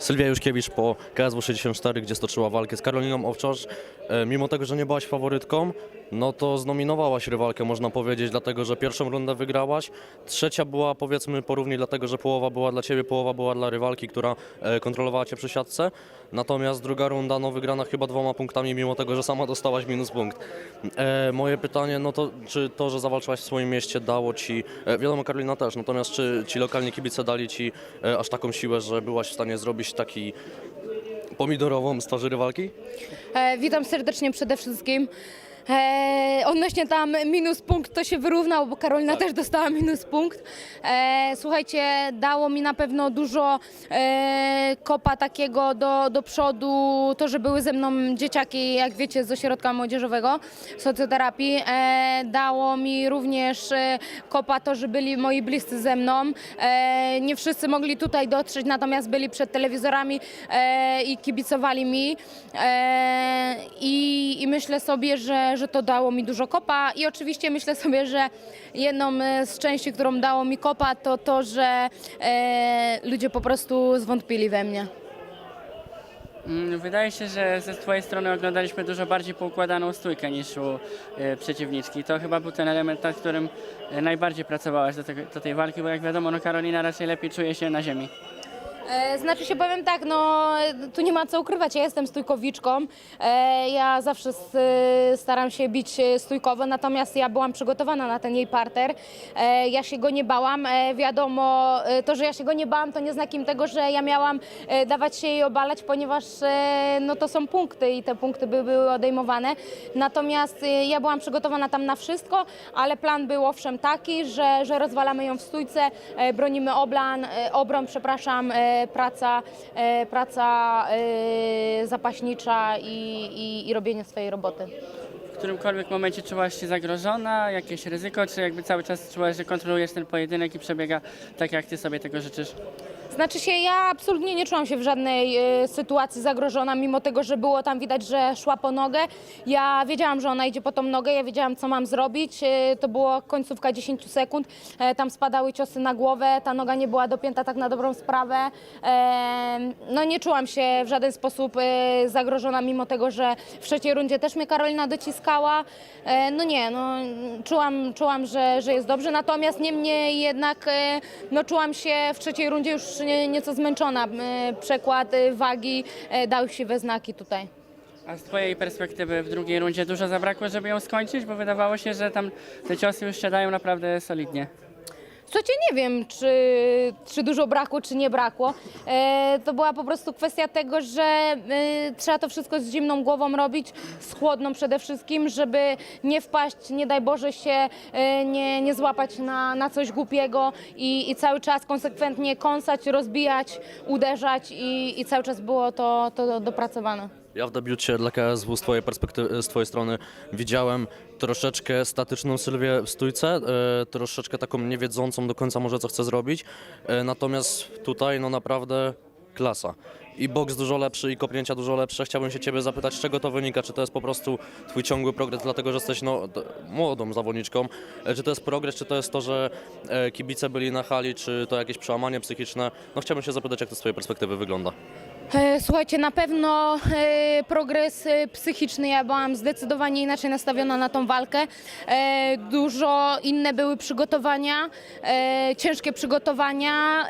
Sylwia Juszkiewicz po KSW 64, gdzie stoczyła walkę z Karoliną Owczarz. E, Mimo tego, że nie byłaś faworytką, no to znominowałaś rywalkę, można powiedzieć, dlatego że pierwszą rundę wygrałaś. Trzecia była powiedzmy porównie, dlatego że połowa była dla ciebie, połowa była dla rywalki, która e, kontrolowała cię przy siatce. Natomiast druga runda, no wygrana chyba dwoma punktami, mimo tego, że sama dostałaś minus punkt. E, moje pytanie, no to czy to, że zawalczyłaś w swoim mieście dało ci, e, wiadomo Karolina też, natomiast czy ci lokalni kibice dali ci e, aż taką siłę, że byłaś w stanie zrobić taki pomidorową z twarzy rywalki? E, witam serdecznie przede wszystkim. E, odnośnie tam minus punkt to się wyrównał, bo Karolina też dostała minus punkt. E, słuchajcie, dało mi na pewno dużo e, kopa takiego do, do przodu, to, że były ze mną dzieciaki, jak wiecie, z ośrodka młodzieżowego socjoterapii. E, dało mi również e, kopa to, że byli moi bliscy ze mną. E, nie wszyscy mogli tutaj dotrzeć, natomiast byli przed telewizorami e, i kibicowali mi. E, i, I myślę sobie, że, że to dało mi dużo kopa. I oczywiście myślę sobie, że jedną e, z części, którą dało mi kopa, to to, że e, ludzie po prostu zwątpili we mnie. Mm, Wydaje się, że ze twojej strony oglądaliśmy dużo bardziej poukładaną stójkę niż u e, przeciwniczki. To chyba był ten element, nad którym e, najbardziej pracowałaś do, tego, do tej walki, bo jak wiadomo, no Karolina raczej lepiej czuje się na ziemi. E, Znaczy się powiem tak, no tu nie ma co ukrywać, ja jestem stójkowiczką, e, ja zawsze staram się bić e, stójkowo, natomiast ja byłam przygotowana na ten jej parter, ja się go nie bałam, wiadomo, to, że ja się go nie bałam, to nie znakiem tego, że ja miałam dawać się jej obalać, ponieważ no to są punkty i te punkty by były odejmowane, natomiast ja byłam przygotowana tam na wszystko, ale plan był owszem taki, że, że rozwalamy ją w stójce, bronimy oblan, obron, przepraszam, praca, e, praca e, zapaśnicza i, i, i robienie swojej roboty. W którymkolwiek momencie czułaś się zagrożona, jakieś ryzyko, czy jakby cały czas czułaś, że kontrolujesz ten pojedynek i przebiega tak, jak ty sobie tego życzysz? Znaczy się, ja absolutnie nie czułam się w żadnej e, sytuacji zagrożona, mimo tego, że było tam widać, że szła po nogę. Ja wiedziałam, że ona idzie po tą nogę, ja wiedziałam, co mam zrobić. E, to była końcówka 10 sekund, e, tam spadały ciosy na głowę, ta noga nie była dopięta tak na dobrą sprawę. E, no nie czułam się w żaden sposób e, zagrożona, mimo tego, że w trzeciej rundzie też mnie Karolina dociskała. E, no nie, no czułam, czułam że, że jest dobrze, natomiast niemniej jednak no, czułam się w trzeciej rundzie już nie, nieco zmęczona. E, Przekład e, wagi e, dał się we znaki tutaj. A z twojej perspektywy w drugiej rundzie dużo zabrakło, żeby ją skończyć, bo wydawało się, że tam te ciosy już siadają naprawdę solidnie. Słuchajcie, nie wiem, czy, czy dużo brakło, czy nie brakło. E, to była po prostu kwestia tego, że e, trzeba to wszystko z zimną głową robić, z chłodną przede wszystkim, żeby nie wpaść, nie daj Boże się e, nie, nie złapać na, na coś głupiego i, i cały czas konsekwentnie kąsać, rozbijać, uderzać i, i cały czas było to, to dopracowane. Ja w debiucie dla KSW z twojej perspektywy, z twojej strony widziałem troszeczkę statyczną Sylwię w stójce, e, troszeczkę taką niewiedzącą do końca może co chce zrobić, e, natomiast tutaj no naprawdę klasa. I boks dużo lepszy, i kopnięcia dużo lepsze. Chciałbym się ciebie zapytać, z czego to wynika? Czy to jest po prostu twój ciągły progres, dlatego że jesteś no, młodą zawodniczką? E, Czy to jest progres, czy to jest to, że kibice byli na hali, czy to jakieś przełamanie psychiczne? No chciałbym się zapytać, jak to z twojej perspektywy wygląda. E, Słuchajcie, na pewno e, progres e, psychiczny. Ja byłam zdecydowanie inaczej nastawiona na tą walkę. Dużo inne były przygotowania, ciężkie przygotowania,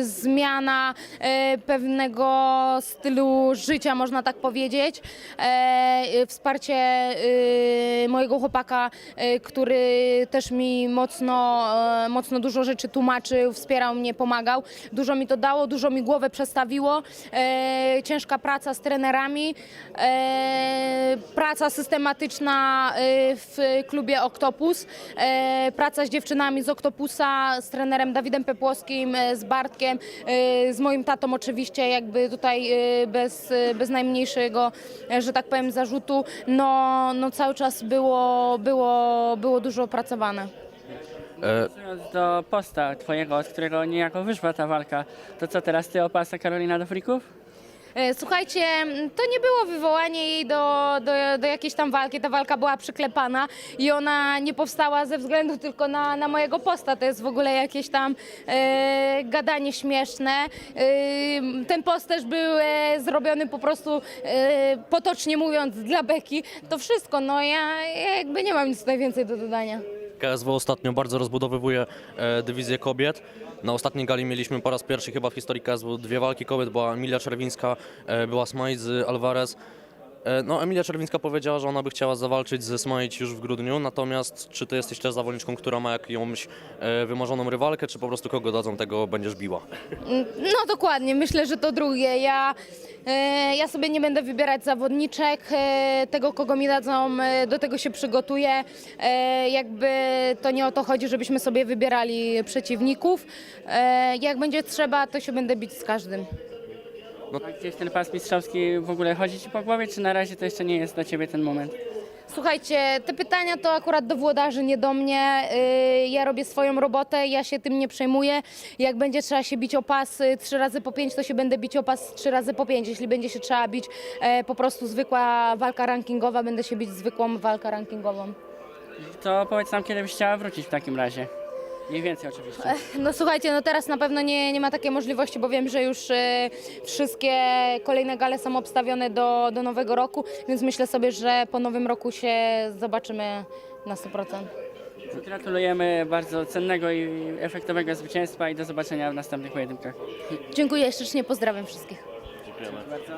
zmiana pewnego stylu życia, można tak powiedzieć. Wsparcie mojego chłopaka, który też mi mocno, mocno dużo rzeczy tłumaczył, wspierał mnie, pomagał. Dużo mi to dało, dużo mi głowę E, ciężka praca z trenerami, e, praca systematyczna e, w klubie Oktopus, e, praca z dziewczynami z Oktopusa, z trenerem Dawidem Pepłowskim, e, z Bartkiem, e, z moim tatą oczywiście, jakby tutaj e, bez, bez najmniejszego, że tak powiem, zarzutu. No, no cały czas było, było, było dużo opracowane. E, Wracając do posta twojego, z którego niejako wyszła ta walka, to co teraz ty opasa Karolina do frików? E, Słuchajcie, to nie było wywołanie jej do, do, do jakiejś tam walki. Ta walka była przyklepana i ona nie powstała ze względu tylko na, na mojego posta. To jest w ogóle jakieś tam e, gadanie śmieszne. E, ten post też był e, zrobiony po prostu e, potocznie mówiąc dla beki. To wszystko, no ja, ja jakby nie mam nic tutaj więcej do dodania. KSW ostatnio bardzo rozbudowywuje e, dywizję kobiet. Na ostatniej gali mieliśmy po raz pierwszy chyba w historii KSW dwie walki kobiet. Była Emilia Czerwińska, e, była Smajt z Alvarez. E, no, Emilia Czerwińska powiedziała, że ona by chciała zawalczyć ze Smajt już w grudniu. Natomiast czy ty jesteś też zawodniczką, która ma jakąś e, wymarzoną rywalkę, czy po prostu kogo dadzą, tego będziesz biła? No dokładnie, myślę, że to drugie. Ja, e, ja sobie nie będę wybierać zawodniczek, e, tego kogo mi dadzą, e, do tego się przygotuję. E, jakby to nie o to chodzi, żebyśmy sobie wybierali przeciwników. E, jak będzie trzeba, to się będę bić z każdym. A gdzieś ten pas mistrzowski w ogóle chodzi ci po głowie, czy na razie to jeszcze nie jest dla ciebie ten moment? Słuchajcie, te pytania to akurat do włodarzy, nie do mnie. Y, Ja robię swoją robotę, ja się tym nie przejmuję. Jak będzie trzeba się bić o pas y, trzy razy po pięć, to się będę bić o pas trzy razy po pięć. Jeśli będzie się trzeba bić e, po prostu zwykła walka rankingowa, będę się bić zwykłą walkę rankingową. To powiedz nam, kiedy byś chciała wrócić w takim razie. Mniej więcej oczywiście. No słuchajcie, no teraz na pewno nie, nie ma takiej możliwości, bo wiem, że już e, wszystkie kolejne gale są obstawione do, do nowego roku, więc myślę sobie, że po nowym roku się zobaczymy na 100%. Gratulujemy bardzo cennego i efektowego zwycięstwa i do zobaczenia w następnych pojedynkach. Dziękuję, ślicznie pozdrawiam wszystkich. Bardzo.